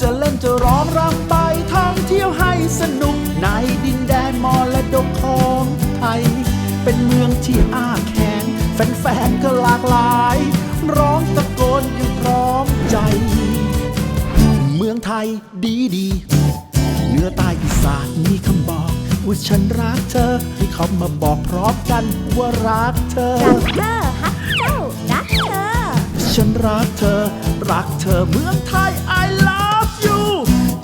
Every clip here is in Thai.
จะเล่นจะร้องรำไปท่องเที่ยวให้สนุกในดินแดนมรดกของไทย เป็นเมืองที่อ้าแขนแฟนๆก็หลากหลาย ร้องตะโกนอยังพร้อมใจ เมืองไทยดีดีเหนือใต้อีสานมีคำบอก ว่าฉันรักเธอ ให้เขามาบอกพร้อมกันว่ารักเธอ รักเธอฮักเจ้ารักเธอ ฉันรักเธอ รักเธอเมืองไทย I love you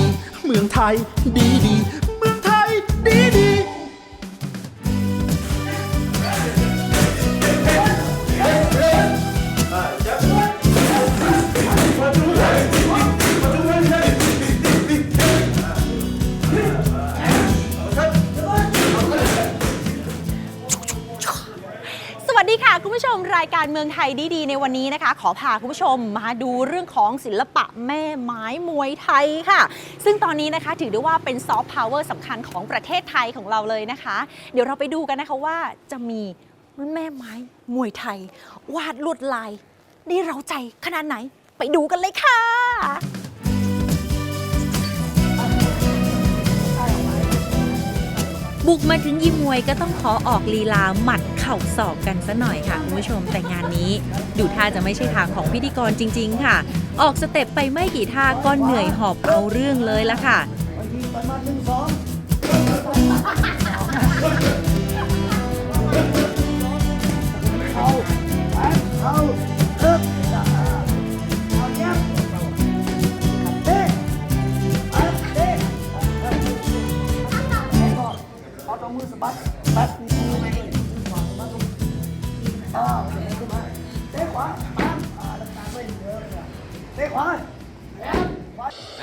ี มืองไทยดีดีเมืองไทยดีดี คุณผู้ชมรายการเมืองไทยดีๆ ในวันนี้นะคะ ขอพาคุณผู้ชมมาดูเรื่องของศิลปะแม่ไม้มวยไทยค่ะ ซึ่งตอนนี้นะคะถือได้ว่าเป็นซอฟต์พาวเวอร์สำคัญของประเทศไทยของเราเลยนะคะ เดี๋ยวเราไปดูกันนะคะว่าจะมีแม่ไม้มวยไทย วาดลวดลายได้เราใจขนาดไหนไปดูกันเลยค่ะ บุกมาถึงยิมมวยก็ต้องขอออกลีลาหมัดเข่าศอกกันซะหน่อยค่ะคุณผู้ชมแต่งานนี้ ดูท่าจะไม่ใช่ทางของพิธีกรจริง ๆ ค่ะ ออกสเต็ปไปไม่กี่ท่าก็เหนื่อยหอบเอาเรื่องเลยละค่ะ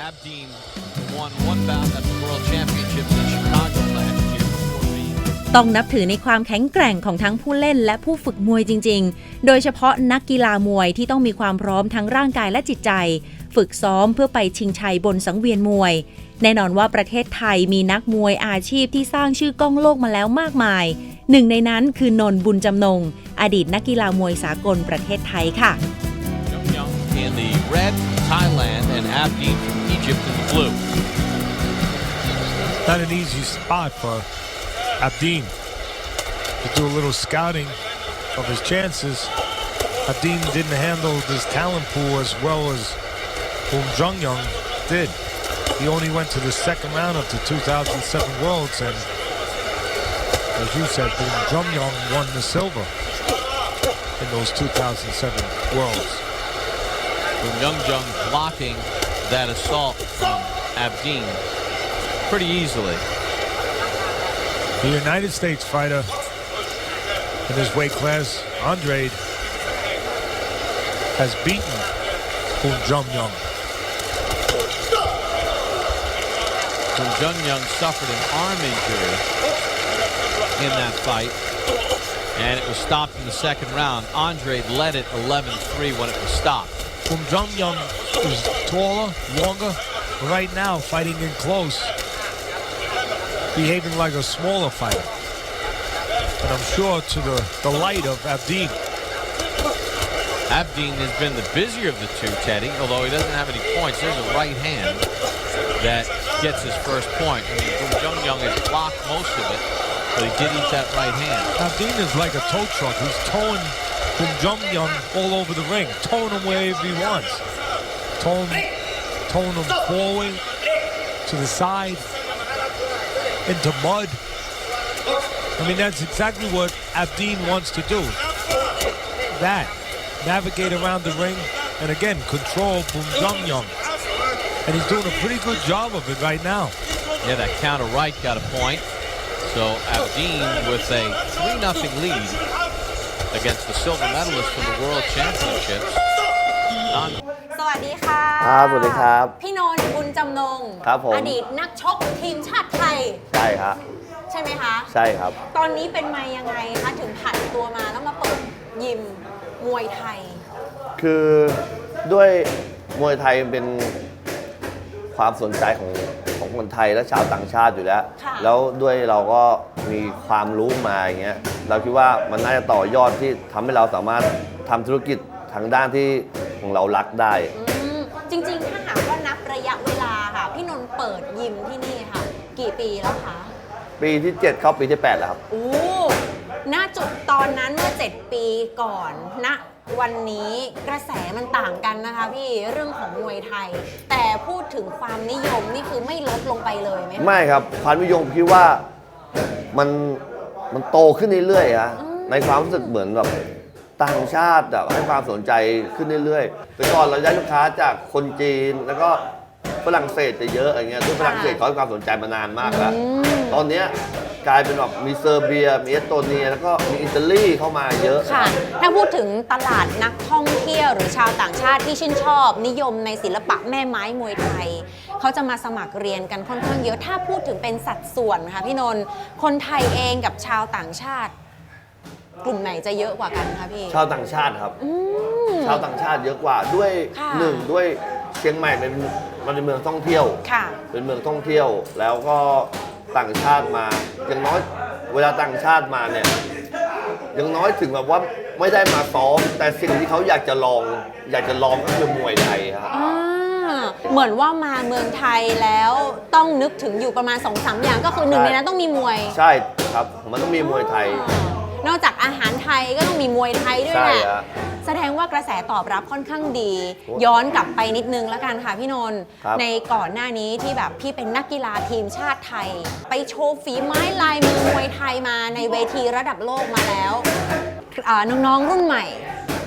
Abdeen won one bout at the World Championships in Chicago last year before being ต้องนับถือในความแข็งแกร่งของทั้งผู้เล่นและผู้ฝึกมวยจริง ๆ โดยเฉพาะนักกีฬามวยที่ต้องมีความพร้อมทั้งร่างกายและจิตใจ ฝึกซ้อมเพื่อไปชิงชัยบนสังเวียนมวย แน่นอนว่าประเทศไทยมีนักมวยอาชีพที่สร้างชื่อก้องโลกมาแล้วมากมาย หนึ่งในนั้นคือนนท์บุญจำนง อดีตนักกีฬามวยสากลประเทศไทยค่ะ red Thailand and Abdeen from Egypt in the blue. not an easy spot for Abdeen to do a little scouting of his chances. Abdeen didn't handle this talent pool as well as Boom Jung Young did. He only went to the second round of the 2007 Worlds, and as you said, Boom Jung Young won the silver in those 2007 Worlds. From Young Jung blocking that assault from Abdeen pretty easily. The United States fighter in his weight class, Andre, has beaten Boom Jung Young. Jung Young suffered an arm injury in that fight, and it was stopped in the second round. Andre led it 11-3 when it was stopped. Jung Young is taller, longer, right now fighting in close, behaving like a smaller fighter. And I'm sure to the delight of Abdeen. Abdeen has been the busier of the two, Teddy, although he doesn't have any points. There's a right hand that gets his first point. I mean, Jung Young has blocked most of it, but he did eat that right hand. Abdeen is like a tow truck. He's towing Boom Jung Young all over the ring, towing him wherever he wants. Towing, towing him forward, to the side, into mud. I mean, that's exactly what Abdeen wants to do. That. Navigate around the ring and again, control Boom Jung Young. And he's doing a pretty good job of it right now. Yeah, that counter right got a point. So Abdeen with a 3 0 lead against the silver medalist from the World Championships. On สวัสดีค่ะครับสวัสดีครับพี่นนท์บุญจำนงครับผม อดีตนักชกทีมชาติไทย ใช่ครับใช่ไหมคะ ใช่ครับ ตอนนี้เป็นมายังไงคะถึงผันตัวมาแล้วมาเปิดยิมมวยไทย คือด้วยมวยไทยมันเป็นความสนใจของ ของคนไทยและชาวต่างชาติอยู่แล้ว ค่ะ แล้วด้วยเราก็มีความรู้มาอย่างเงี้ยเราคิดว่ามันน่าจะต่อยอดที่ทำให้เราสามารถทำธุรกิจทางด้านที่ของเรารักได้ อืมจริงๆ ถ้าหากว่านับระยะเวลาค่ะ พี่นนท์เปิดยิมที่นี่ค่ะ กี่ปีแล้วคะปีที่ 7 เข้าปีที่ 8 แล้วครับโอ้ณจุดตอนนั้นเมื่อ 7 ปีก่อนณ วันนี้กระแสมันต่างกันนะคะพี่เรื่องของมวยไทย แต่พูดถึงความนิยมนี่คือไม่ลดลงไปเลยไหมคะไม่ครับความนิยมคิดว่ามันมันโตขึ้นเรื่อยๆอะในความรู้สึกเหมือนแบบต่างชาติแบบให้ความสนใจขึ้นเรื่อยๆแต่ก่อนเราได้ลูกค้าจากคนจีนแล้วก็ ฝรั่งเศสจะเยอะอย่างเงี้ยทุกฝรั่งเศสเขาให้ความสนใจมานานมากแล้ว ตอนเนี้ยกลายเป็นแบบมีเซอร์เบีย มีเอสโตเนีย แล้วก็มีอิตาลีเข้ามาเยอะ ค่ะ ถ้าพูดถึงตลาดนักท่องเที่ยว หรือชาวต่างชาติที่ชื่นชอบ นิยมในศิลปะแม่ไม้มวยไทย เขาจะมาสมัครเรียนกันค่อนข้างเยอะ ถ้าพูดถึงเป็นสัดส่วนค่ะพี่นนท์ คนไทยเองกับชาวต่างชาติ กลุ่มไหนจะเยอะกว่ากันคะพี่ ชาวต่างชาติครับ อืม ชาวต่างชาติเยอะกว่าด้วยค่ะ หนึ่งด้วยเชียงใหม่เป็น มันเป็นเมืองท่องเที่ยว ค่ะ เป็นเมืองท่องเที่ยวแล้วก็ต่างชาติมา อย่างน้อยเวลาต่างชาติมาเนี่ยอย่างน้อยถึงแบบว่าไม่ได้มาซ้อม แต่สิ่งที่เขาอยากจะลอง อยากจะลองก็คือมวยไทยครับ อ่าเหมือนว่ามาเมืองไทยแล้วต้องนึกถึงอยู่ประมาณ2อสอย่างก็คือหนึ่งใช่ ในนั้นต้องมีมวย ใช่ครับมันต้องมีมวยไทย นอกจากอาหารไทยก็ต้องมีมวยไทยด้วยใช่แหละฮะแสดงว่ากระแสตอบรับค่อนข้างดีโอ้ย้อนกลับไปนิดนึงแล้วกันค่ะพี่นนท์ครับ ในก่อนหน้านี้ที่แบบพี่เป็นนักกีฬาทีมชาติไทย ไปโชว์ฝีไม้ลายมือมวยไทยมาในเวทีระดับโลกมาแล้วอ่าน้องๆรุ่นใหม่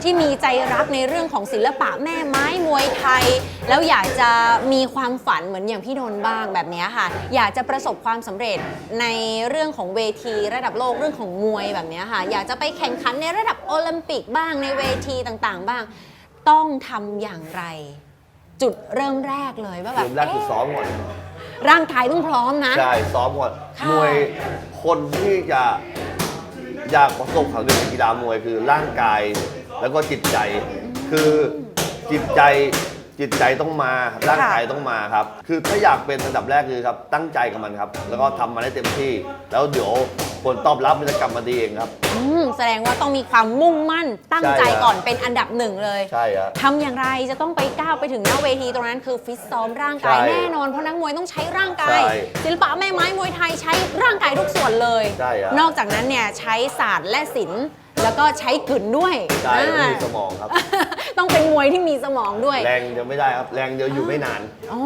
ที่มีใจรักในเรื่องของศิลปะแม่ไม้มวยไทย แล้วอยากจะมีความฝันเหมือนอย่างพี่นนท์บ้างแบบเนี้ยค่ะ อยากจะประสบความสำเร็จในเรื่องของเวทีระดับโลกเรื่องของมวยแบบเนี้ยค่ะ อยากจะไปแข่งขันในระดับโอลิมปิกบ้างในเวทีต่างๆ บ้าง ต้องทำอย่างไร จุดเริ่มแรกเลยว่าแบบเริ่มแรกคือเอ๊ะซ้อมก่อนร่างกายต้องพร้อมนะ ใช่ ซ้อมก่อนค่ะมวยคนที่จะอยากประสบความสำเร็จในกีฬามวยคือร่างกาย แล้วก็จิตใจ คือจิตใจจิตใจต้องมาร่างกายต้องมาครับ คือถ้าอยากเป็นอันดับแรกคือครับ ตั้งใจกับมันครับ แล้วก็ทำมันให้เต็มที่ แล้วเดี๋ยวผลตอบรับมันจะกลับมาดีเองครับอืมแสดงว่าต้องมีความมุ่งมั่นตั้งใจใช่ครับก่อนเป็นอันดับหนึ่งเลยใช่ครับทำอย่างไรจะต้องไปก้าวไปถึงหน้าเวทีตรงนั้นคือฟิตซ้อมร่างกายใช่แน่นอนเพราะนักมวยต้องใช้ร่างกายใช่ศิลปะแม่ไม้มวยไทยใช้ร่างกายทุกส่วนเลยใช่ครับนอกจากนั้นเนี่ยใช้ศาสตร์และศิลป์ แล้วก็ใช้กึ่นด้วยใช่ต้องอ่ามีสมองครับ ต้องเป็นมวยที่มีสมองด้วย แรงเดียวไม่ได้ครับ แรงเดียวอยู่ไม่นานอ๋อ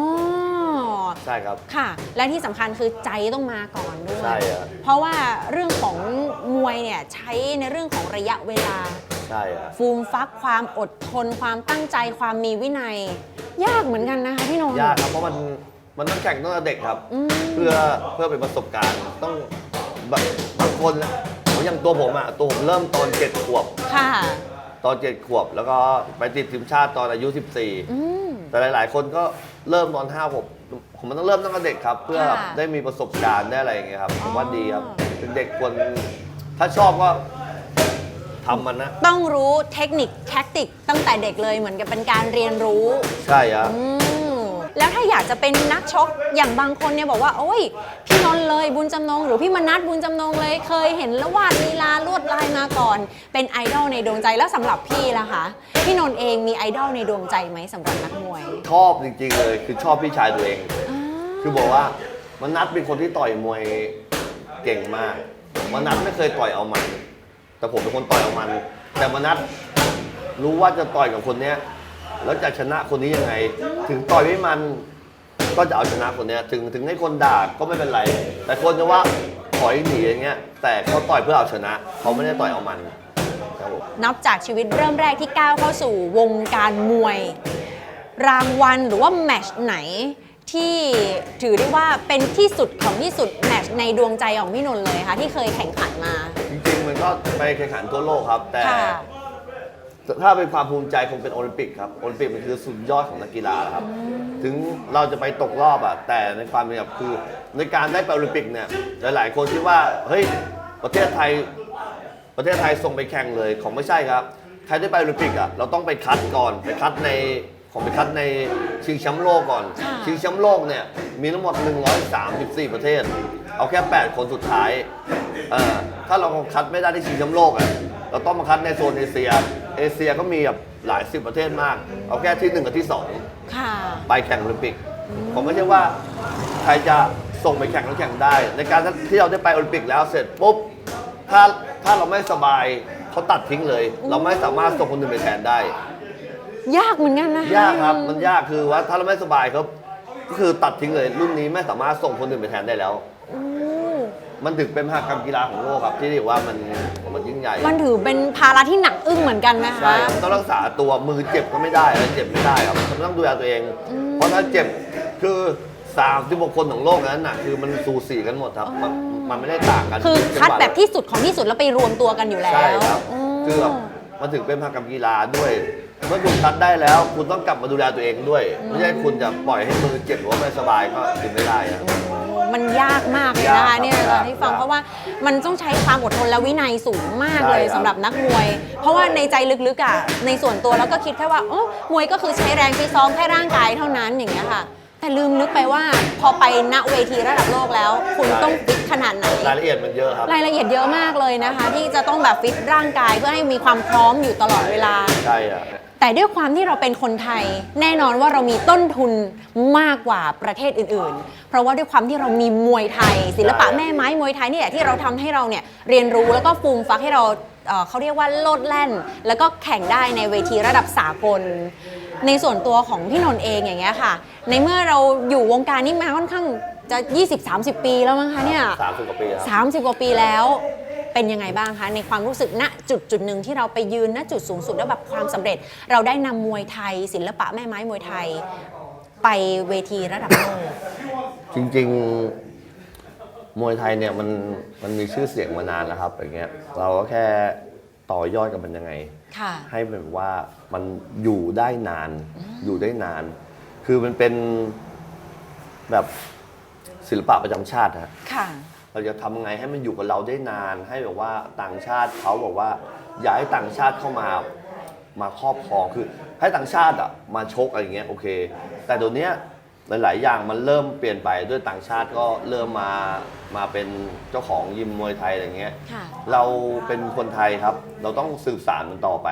ใช่ครับ ค่ะ และที่สำคัญคือใจต้องมาก่อนด้วย ใช่ครับเพราะว่าเรื่องของมวยเนี่ยใช้ในเรื่องของระยะเวลา ใช่ครับฟูมฟักความอดทน ความตั้งใจ ความมีวินัย ยากเหมือนกันนะคะพี่นนท์ยากครับ เพราะมันมันต้องแข่งตั้งแต่เด็กครับอืมเพื่อเพื่อเป็นประสบการณ์ต้องแบบบางคนนะ อย่างตัวผมอะ ตัวผมเริ่มตอนเจ็ดขวบ ค่ะ ตอนเจ็ดขวบ แล้วก็ไปติดทีมชาติตอนอายุ อืม14แต่หลาย ๆ คนก็เริ่มตอน5ผมผมมันต้องเริ่มตั้งแต่เด็กครับ เพื่อค่ะได้มีประสบการณ์ได้อะไรอย่างเงี้ยครับ ผมว่าอ๋อดีครับเป็นเด็กควรถ้าชอบก็ทำมันนะ ต้องรู้เทคนิคแท็กติกตั้งแต่เด็กเลยเหมือนกับเป็นการเรียนรู้ ใช่ครับอืม แล้วถ้าอยากจะเป็นนักชกอย่างบางคนเนี่ยบอกว่าโอ้ยพี่นนท์เลยบุญจำนง หรือพี่มนัทบุญจำนงเลย เคยเห็นแล้ววาดลีลาลวดลายมาก่อน เป็นไอดอลในดวงใจแล้วสำหรับพี่ล่ะคะพี่นนท์เองมีไอดอลในดวงใจไหมสำหรับนักมวย ชอบจริงๆเลยคือชอบพี่ชายตัวเองคือบอกว่ามันนัดเป็นคนที่ต่อยมวยเก่งมากมันนัดไม่เคยต่อยเอามัน แต่ผมเป็นคนต่อยเอามัน แต่มนัดรู้ว่าจะต่อยกับคนเนี้ย แล้วจะชนะคนนี้ยังไง ถึงต่อยไม่มันก็จะเอาชนะคนเนี้ยถึงถึงให้คนด่าก็ไม่เป็นไร แต่คนจะว่าถอยหนีอย่างเงี้ย แต่เขาต่อยเพื่อเอาชนะ เขาไม่ได้ต่อยเอามันครับผมนับจากชีวิตเริ่มแรกที่ก้าวเข้าสู่วงการมวย รางวัลหรือว่าแมตช์ไหน ที่ถือได้ว่าเป็นที่สุดของที่สุดแมตช์ในดวงใจของพี่นนท์เลยค่ะที่เคยแข่งขันมา จริงๆมันก็ไปแข่งขันทั่วโลกครับ แต่ ค่ะ ถ้าเป็นความภูมิใจคงเป็นโอลิมปิกครับโอลิมปิกมันคือสุดยอดของนักกีฬาครับ ถึงเราจะไปตกรอบอะแต่ในความเป็นแบบคือในการได้ไปโอลิมปิกเนี่ยหลายๆ คนคิดว่าเฮ้ยประเทศไทยประเทศไทยส่งไปแข่งเลยของไม่ใช่ครับใครได้ไปโอลิมปิกอะเราต้องไปคัดก่อนไปคัดในของไปคัดในชิงแชมป์โลกก่อนค่ะชิงแชมป์โลกเนี่ยมีทั้งหมด 134 ประเทศ เอาแค่ 8 คนสุดท้ายเอ่อถ้าเราคัดไม่ได้ที่ชิงแชมป์โลกอะเราต้องมาคัดในโซนเอเชีย เอเชียก็มีแบบหลายสิบประเทศมาก เอาแค่ที่1กับที่2ค่ะ ไปแข่งโอลิมปิก ผมไม่ใช่ว่าใครจะส่งไปแข่งแล้วแข่งได้ ในการที่เราได้ไปโอลิมปิกแล้วเสร็จปุ๊บถ้าถ้าเราไม่สบายเขาตัดทิ้งเลย เราไม่สามารถส่งคนอื่นไปแทนได้ ยากเหมือนกันนะคะยากครับมันยากคือว่าถ้าเราไม่สบายครับ ก็คือตัดทิ้งเลยรุ่นนี้ไม่สามารถส่งคนอื่นไปแทนได้แล้วอื มมันถึงเป็นมหากรรมกีฬาของโลกครับ ที่เรียกว่ามันมันยิ่งใหญ่มันถือเป็นภาระที่หนักอึ้งเหมือนกันนะคะ ใช่ครับต้องรักษาตัวมือเจ็บก็ไม่ได้อะไรเจ็บไม่ได้ครับมันต้องดูแลตัวเอง เพราะถ้าเจ็บคือ36คนของโลกนั้นน่ะคือมันสูสีกันหมดครับมันมันไม่ได้ต่างกันคือคัดจังหวะแบบที่สุดของที่สุดแล้วไปรวมตัวกันอยู่แล้วใช่ครับมคือแบบมันถึงเป็นมหากรรมกีฬาด้วย เมื่อคุณคัดได้แล้ว คุณต้องกลับมาดูแลตัวเองด้วย ไม่ใช่คุณจะปล่อยให้มือเจ็บหรือว่าไม่สบายก็ถึงไม่ได้อะ มันยากมากเลยยากนะครัคะบเนี่ยยากที่ฟังยากเพราะว่ามันต้องใช้ความอดทนและวินัยสูงมากใช่เลยครับ สำหรับนักมวย เพราะว่าในใจลึกๆอะในส่วนตัวเราก็คิดแค่ว่าโอ้มวยก็คือใช้แรงฟิตซ้อมแค่ร่างกายเท่านั้นอย่างเงี้ยค่ะ แต่ลืมนึกไปว่าพอไปณเวทีระดับโลกแล้ว คุณต้องฟิตขนาดไหน รายละเอียดมันเยอะครับ รายละเอียดเยอะมากเลยนะคะ ที่จะต้องแบบฟิตร่างกายเพื่อให้มีความพร้อมอยู่ตลอดเวลา ใช่อะ แต่ด้วยความที่เราเป็นคนไทย แน่นอนว่าเรามีต้นทุนมากกว่าประเทศอื่นๆ เพราะว่าด้วยความที่เรามีมวยไทย ศิลปะแม่ไม้มวยไทยนี่แหละที่เราทำให้เราเนี่ยเรียนรู้แล้วก็ฟูมฟักให้เราเอ่อเขาเรียกว่าโลดแล่น แล้วก็แข่งได้ในเวทีระดับสากล ในส่วนตัวของพี่นนท์เองอย่างเงี้ยค่ะ ในเมื่อเราอยู่วงการนี้มาค่อนข้างจะ 20-30 ปีแล้วมั้งคะเนี่ยสามสิบกว่าปีครับ30 กว่าปีแล้ว เป็นยังไงบ้างคะในความรู้สึกณจุดจุดหนึ่งที่เราไปยืนณจุดสูงสุดแล้วแบบความสำเร็จ เราได้นำมวยไทย ศิลปะแม่ไม้มวยไทย ไปเวทีระดับโลกจริงๆมวยไทยเนี่ยมันมันมีชื่อเสียงมานานแล้วครับอย่างเงี้ยเราก็แค่ต่อยอดกับมันยังไงค่ะให้แบบว่ามันอยู่ได้นานอยู่ได้นาน คือมันเป็นแบบศิลปะประจำชาติฮะค่ะ เราจะทำไงให้มันอยู่กับเราได้นานให้แบบว่าต่างชาติเขาบอกว่า อยากให้ต่างชาติเข้ามามาครอบครองคือให้ต่างชาติอะมาชกอะไรอย่างเงี้ยโอเค แต่เดี๋ยวเนี้ยหลาย ๆ อย่างมันเริ่มเปลี่ยนไปด้วยต่างชาติก็เริ่มมามาเป็นเจ้าของยิมมวยไทยอะไรเงี้ยค่ะ เราเป็นคนไทยครับ เราต้องสืบสานมันต่อไป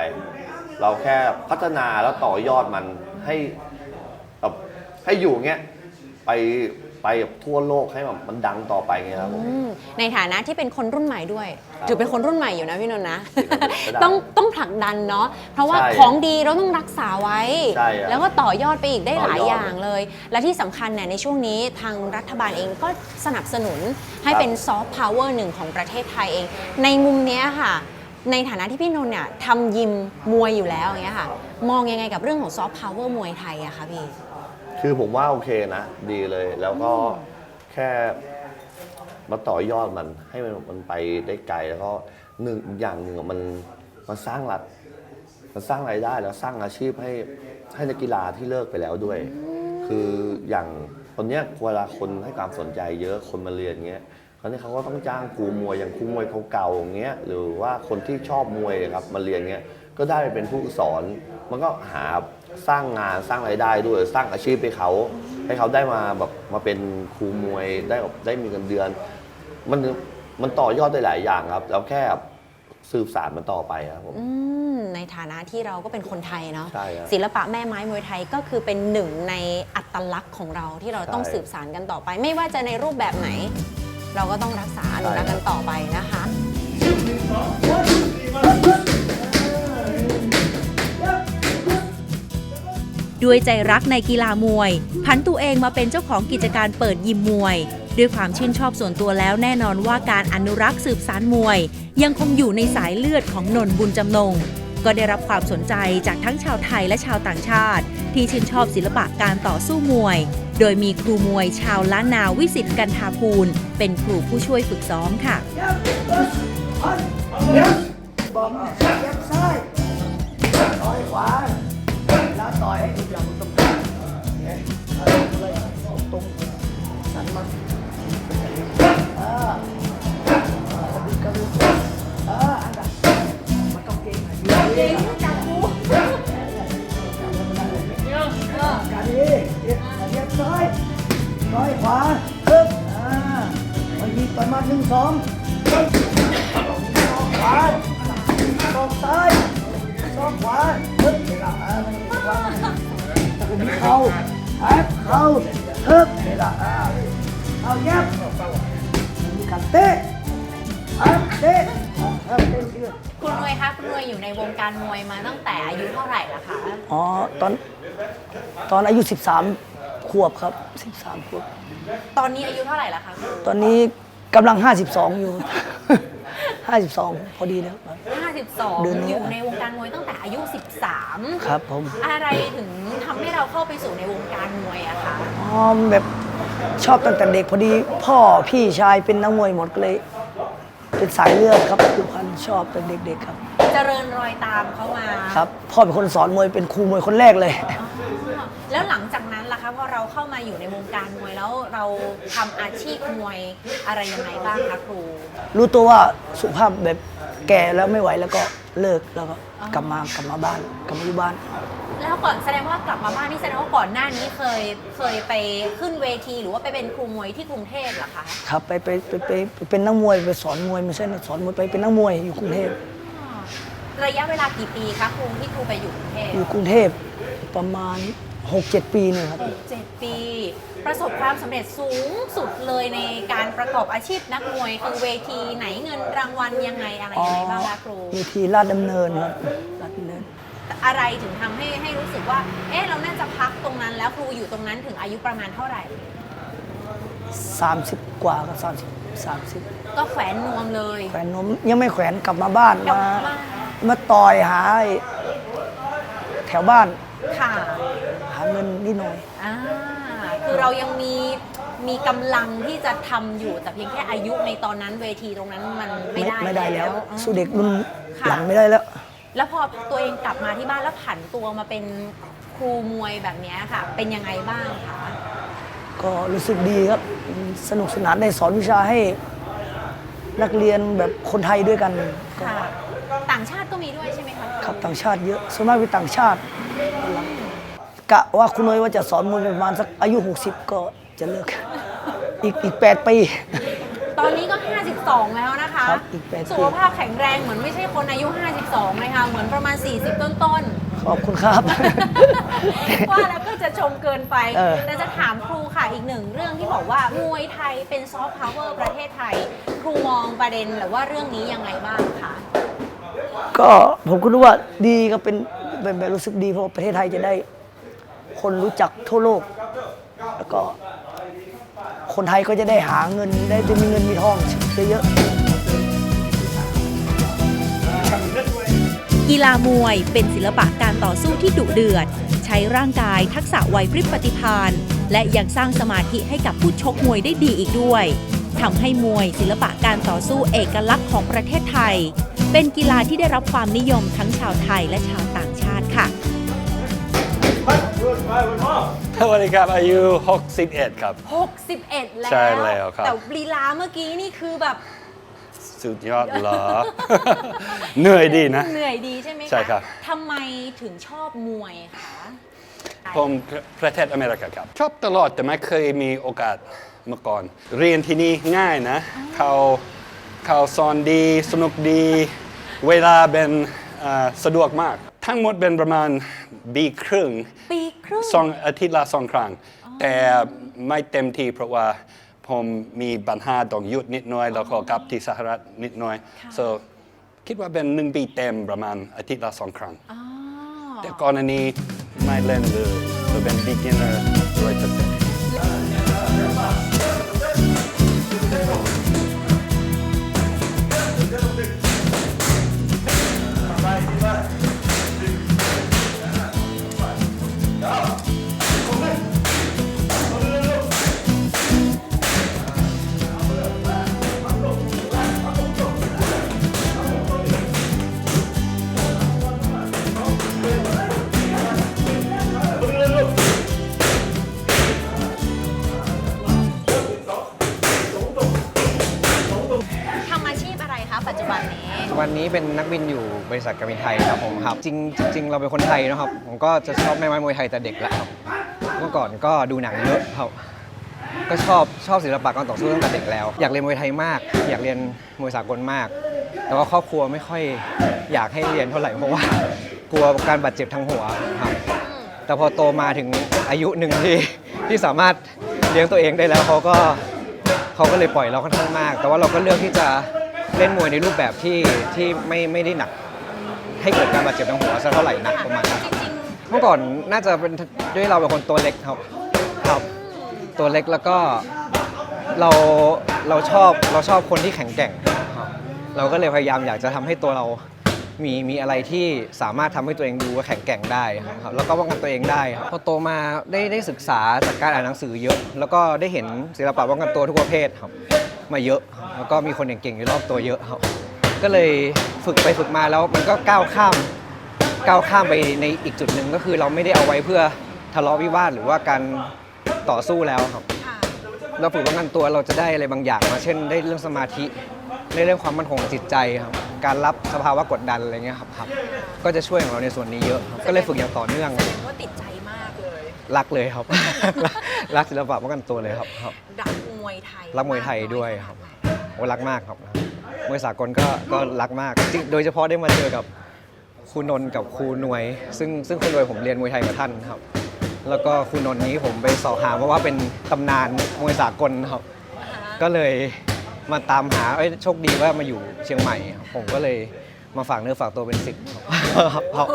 เราแค่พัฒนาแล้วต่อยอดมันให้แบบให้อยู่เงี้ยไป ไปแบบทั่วโลกให้แบบมันดังต่อไปเงี้ยครับผม อืมในฐานะที่เป็นคนรุ่นใหม่ด้วย ครับถือเป็นคนรุ่นใหม่อยู่นะพี่นนท์นะ ก็ได้ต้องต้องผลักดันเนาะเพราะว่าใช่ของดีเราต้องรักษาไว้ ใช่ครับแล้วก็ต่อยอดไปอีกได้หลายต่อยอดอย่างเลย และที่สำคัญเนี่ยในช่วงนี้ทางรัฐบาลเองก็สนับสนุนให้ครับ เป็นซอฟต์พาวเวอร์หนึ่งของประเทศไทยเอง ในมุมเนี้ยค่ะ ในฐานะที่พี่นนท์เนี่ยทำยิมมวยอยู่แล้วอย่างเงี้ยค่ะ มองยังไงกับเรื่องของซอฟต์พาวเวอร์มวยไทยอะคะพี่ คือผมว่าโอเคนะ ดีเลย แล้วก็แค่มาต่อยอดมันให้มันมันไปได้ไกลแล้วก็หนึ่งอย่างหนึ่งอะมันมันสร้างรัฐมันสร้างรายได้แล้วสร้างอาชีพให้ให้นักกีฬาที่เลิกไปแล้วด้วย คืออย่างตอนเนี้ยเวลาคนให้ความสนใจเยอะคนมาเรียนเงี้ยคราวนี้เขาก็ต้องจ้างครูมวยอย่างครูมวยเก่าๆอย่างเงี้ยหรือว่าคนที่ชอบมวยครับมาเรียนเงี้ยก็ได้ไปเป็นผู้สอนมันก็หา สร้างงานสร้างรายได้ด้วย สร้างอาชีพให้เขา ให้เขาได้มาแบบมาเป็นครูมวยได้แบบได้มีเงินเดือน มันมันต่อยอดได้หลายอย่างครับแล้วแค่สืบสานมันต่อไปครับผม อืมในฐานะที่เราก็เป็นคนไทยเนาะใช่ครับศิลปะแม่ไม้มวยไทยก็คือเป็นหนึ่งในอัตลักษณ์ของเราที่เราต้องใช่ สืบสานกันต่อไป ไม่ว่าจะในรูปแบบไหน เราก็ต้องรักษาอนุรักษ์กันต่อไปนะคะพ ด้วยใจรักในกีฬามวยผันตัวเองมาเป็นเจ้าของกิจการเปิดยิมมวย ด้วยความชื่นชอบส่วนตัวแล้วแน่นอนว่าการอนุรักษ์สืบสานมวย ยังคงอยู่ในสายเลือดของนนท์บุญจำนง ก็ได้รับความสนใจจากทั้งชาวไทยและชาวต่างชาติ ที่ชื่นชอบศิลปะการต่อสู้มวย โดยมีครูมวยชาวล้านนาวิสิตกันทาภูลเป็นครูผู้ช่วยฝึกซ้อมค่ะการนี้เรียบเรียบซ้ายซ้ายขวา นนี้ต่อยมาหนึ่งสองขวาสองซ้ายสองขวาปึ๊บเวลา อ่ามันขวาแล้วก็มีเข่าแอบเข่าปึ๊บเวลาอ่าเอาแยบมีการเตะแอบเตะแอบเตะเยอะคุณมวยคะคุณมวยอยู่ในวงการมวยมาตั้งแต่อายุเท่าไหร่ละคะอ๋อตอนตอนอายุ 13 ขวบครับ 13 ขวบ ตอนนี้อายุเท่าไหร่ละคะครูตอนนี้กำลัง 52 อยู่ 52 พอดีแล้วครับเดือนนี้52อยู่ในวงการมวยตั้งแต่อายุ 13 ครับผมอะไรถึงทำให้เราเข้าไปสู่ในวงการมวยอะคะอ๋อแบบชอบตั้งแต่เด็กพอดี พ่อพี่ชายเป็นนักมวยหมดก็เลย เป็นสายเลือดครับผูกพันชอบเป็นเด็กๆครับ เจริญรอยตามเขามาครับพ่อเป็นคนสอนมวยเป็นครูมวยคนแรกเลย อ๋อ แล้วหลังจากนั้นล่ะคะพอเราเข้ามาอยู่ในวงการมวยแล้วเราทำอาชีพมวยอะไรยังไงบ้างคะครู รู้ตัวว่าสุขภาพแบบแก่แล้วไม่ไหวแล้วก็เลิกแล้วก็กลับมากลับมาบ้านกลับมาอยู่บ้าน แล้วก่อนแสดงว่ากลับมาบ้านนี่แสดงว่าก่อนหน้านี้เคยเคยไปขึ้นเวทีหรือว่าไปเป็นครูมวยที่กรุงเทพเหรอคะครับไปไปไปไปไปเป็นนักมวยไปสอนมวยไม่ใช่นะสอนมวยไปเป็นนักมวยอยู่กรุงเทพระยะเวลากี่ปีคะครูที่ครูไปอยู่กรุงเทพอยู่กรุงเทพประมาณ 6-7 ปีเนี่ยครับเจ็ดปี ประสบความสำเร็จสูงสุดเลยในการประกอบอาชีพนักมวยคือเวทีไหนเงินรางวัลยังไงอะไรยังไงบ้างคะครูเวทีลาดดำเนินครับลาดดำเนิน อะไรถึงทำให้ให้รู้สึกว่า เอ๊ะเราน่าจะพักตรงนั้นแล้วครูอยู่ตรงนั้นถึงอายุประมาณเท่าไหร่ 30 กว่ากับ30 30ก็แขวนนวมเลยแขวนนมยังไม่แขวนกลับมาบ้านกลับมามามาต่อยหาไอ้แถวบ้าน ค่ะหา เงินนิดหน่อยอ่าคือเรายังมีมีกำลังที่จะทำอยู่แต่เพียงแค่อายุในตอนนั้นเวทีตรงนั้นมันไม่ได้ไม่ได้แล้วอืมสู้เด็กรุ่นค่ะ หลังไม่ได้แล้ว แล้วพอตัวเองกลับมาที่บ้านแล้วผันตัวมาเป็นครูมวยแบบเนี้ยค่ะ เป็นยังไงบ้างคะก็รู้สึกดีครับ สนุกสนานได้สอนวิชาให้นักเรียนแบบคนไทยด้วยกันค่ะ ต่างชาติก็มีด้วยใช่ไหมคะครับต่างชาติเยอะส่วนมากเป็นต่างชาติ กะว่าคุณน้อยว่าจะสอนมวยประมาณสักอายุ 60 ก็จะเลิก อีกอีก 8 ปี ตอนนี้ก็ 52 แล้วนะคะ ครับอีกแปดปี สุขภาพแข็งแรงเหมือนไม่ใช่คนอายุ 52 เลยค่ะ เหมือนประมาณ 40 ต้นๆ ขอบคุณครับ ว่าแล้วก็จะชมเกินไป เออ แต่จะถามครูค่ะอีกหนึ่งเรื่องที่บอกว่ามวยไทยเป็นซอฟต์พาวเวอร์ประเทศไทย ครูมองประเด็นหรือว่าเรื่องนี้ยังไงบ้างคะก็ผมก็รู้ว่าดีก็เป็นเป็นแบบรู้สึกดีเพราะว่าประเทศไทยจะได้ คนรู้จักทั่วโลก แล้วก็คนไทยก็จะได้หาเงินได้จะมีเงินมีทองเยอะๆกีฬามวยเป็นศิลปะการต่อสู้ที่ดุเดือด ใช้ร่างกายทักษะไหวพริบปฏิภาณและยังสร้างสมาธิให้กับผู้ชกมวยได้ดีอีกด้วยทำให้มวยศิลปะการต่อสู้เอกลักษณ์ของประเทศไทย เป็นกีฬาที่ได้รับความนิยมทั้งชาวไทยและชาวต่าง สวัสดีครับอายุ 61 ครับ 61 แล้ว ใช่แล้วครับ แต่ลีลาเมื่อกี้นี่คือแบบ สุดยอดเหรอ เหนื่อยดีนะ เหนื่อยดีใช่ไหมคะใช่ครับ ทำไมถึงชอบมวยคะ ผมประเทศอเมริกาครับ ชอบตลอดแต่ไม่เคยมีโอกาสมาก่อน เรียนที่นี่ง่ายนะ เขาเขาสอนดี สนุกดี เวลาเป็นอ่าสะดวกมาก ทั้งหมดเป็นประมาณ ปีครึ่งปีครึ่ง สองอาทิตย์ละสองครั้ง แต่ไม่เต็มที่เพราะว่าผมมีปัญหาต้องหยุดนิดหน่อย แล้วก็กลับที่สหรัฐนิดหน่อย so คิดว่าเป็นหนึ่งปีเต็มประมาณอาทิตย์ละสองครั้ง อ๋อ แต่ก่อนอันนี้ไม่เล่นเลยจะเป็น beginner ร้อยเปอร์เซ็นต์ นี้เป็นนักบินอยู่บริษัทการบินไทยครับผมครับจริงจริงเราเป็นคนไทยนะครับ ผมก็จะชอบแม่ไม้มวยไทยแต่เด็กแล้วครับเมื่อก่อนก็ดูหนังเยอะครับ ก็ชอบชอบศิลปะการต่อสู้ตั้งแต่เด็กแล้ว อยากเรียนมวยไทยมาก อยากเรียนมวยสากลมาก แต่ว่าครอบครัวไม่ค่อยอยากให้เรียนเท่าไหร่เพราะว่ากลัวการบาดเจ็บทางหัวครับ แต่พอโตมาถึงอายุหนึ่งที่ที่สามารถเลี้ยงตัวเองได้แล้วเขาก็เขาก็เลยปล่อยเราค่อนข้างมาก แต่ว่าเราก็เลือกที่จะ เล่นมวยในรูปแบบที่ที่ไม่ไม่ได้หนัก ให้เกิดการบาดเจ็บทางหัวสักเท่าไหร่นักประมาณนั้นครับเมื่อก่อนน่าจะเป็นด้วยเราเป็นคนตัวเล็กครับครับ ตัวเล็กแล้วก็เราเราชอบเราชอบคนที่แข็งแกร่งครับเราก็เลยพยายามอยากจะทำให้ตัวเรามีมีอะไรที่สามารถทำให้ตัวเองดูว่าแข็งแกร่งได้ครับแล้วก็ป้องกันตัวเองได้ครับพอโตมาได้ได้ศึกษาจากการอ่านหนังสือเยอะ แล้วก็ได้เห็นศิลปะป้องกันตัวทุกประเภทครับ มาเยอะ แล้วก็มีคนเก่งๆอยู่รอบตัวเยอะครับ ก็เลยฝึกไปฝึกมาแล้วมันก็ก้าวข้ามก้าวข้ามไปในอีกจุดหนึ่งก็คือเราไม่ได้เอาไว้เพื่อทะเลาะวิวาทหรือว่าการต่อสู้แล้วครับ เราฝึกป้องกันตัวเราจะได้อะไรบางอย่างมาเช่น ได้เรื่องสมาธิได้เรื่องความมั่นคงของจิตใจครับ การรับสภาวะกดดันอะไรเงี้ยครับครับ ก็จะช่วยของเราในส่วนนี้เยอะครับก็เลยฝึกอย่างต่อเนื่องว่าติดใจ รักเลยครับ รักศิลปะป้องกันตัวเลยครับครับ รักมวยไทยรักมวยไทยด้วยครับ โอ้รักมากครับมวยสากลก็ก็รักมากจริงโดยเฉพาะได้มาเจอกับครูนนท์กับครูหน่วย ซึ่งซึ่งครูหน่วยผมเรียนมวยไทยกับท่านครับ แล้วก็ครูนนท์นี้ผมไปสอบหาเพราะว่าเป็นตำนานมวยสากลครับ ก็เลยมาตามหาเอ้ยโชคดีว่ามาอยู่เชียงใหม่ครับผมก็เลยมาฝากเนื้อฝากตัวเป็นสิทธิ์ครับ ครับ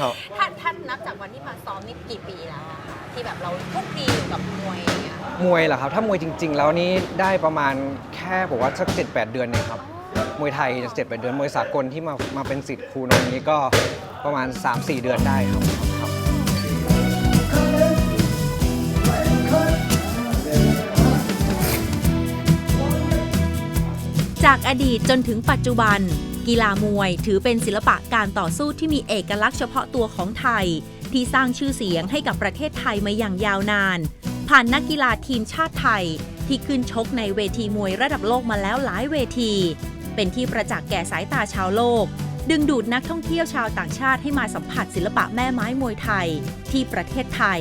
ครับท่า นท่านนับจากวันที่มาซ้อมนี่กี่ปีแล้วอะคะที่แบบเราคลุกคลีอยู่กับมวยอย่างเงี้ยมวยเหรอครับ ถ้ามวยจริง ๆ แล้วนี่ได้ประมาณแค่ผมว่าสักเจ็ดแปดเดือนเองครับ มวยไทยเจ็ดแปดเดือน มวยสากลที่มามาเป็นสิทธิ์ครูนนท์นี้ก็ประมาณ 3-4 เดือนได้ครับครับ จากอดีตจนถึงปัจจุบัน กีฬามวยถือเป็นศิลปะการต่อสู้ที่มีเอกลักษณ์เฉพาะตัวของไทย ที่สร้างชื่อเสียงให้กับประเทศไทยมาอย่างยาวนาน ผ่านนักกีฬาทีมชาติไทย ที่ขึ้นชกในเวทีมวยระดับโลกมาแล้วหลายเวที เป็นที่ประจักษ์แก่สายตาชาวโลก ดึงดูดนักท่องเที่ยวชาวต่างชาติให้มาสัมผัสศิลปะแม่ไม้มวยไทย ที่ประเทศไทย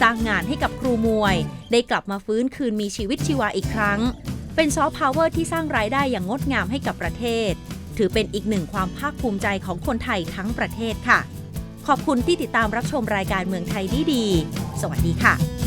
สร้างงานให้กับครูมวย ได้กลับมาฟื้นคืนมีชีวิตชีวาอีกครั้ง เป็นซอฟต์พาวเวอร์ที่สร้างรายได้อย่างงดงามให้กับประเทศ ถือเป็นอีกหนึ่งความภาคภูมิใจของคนไทยทั้งประเทศค่ะ ขอบคุณที่ติดตามรับชมรายการเมืองไทยดีๆ สวัสดีค่ะ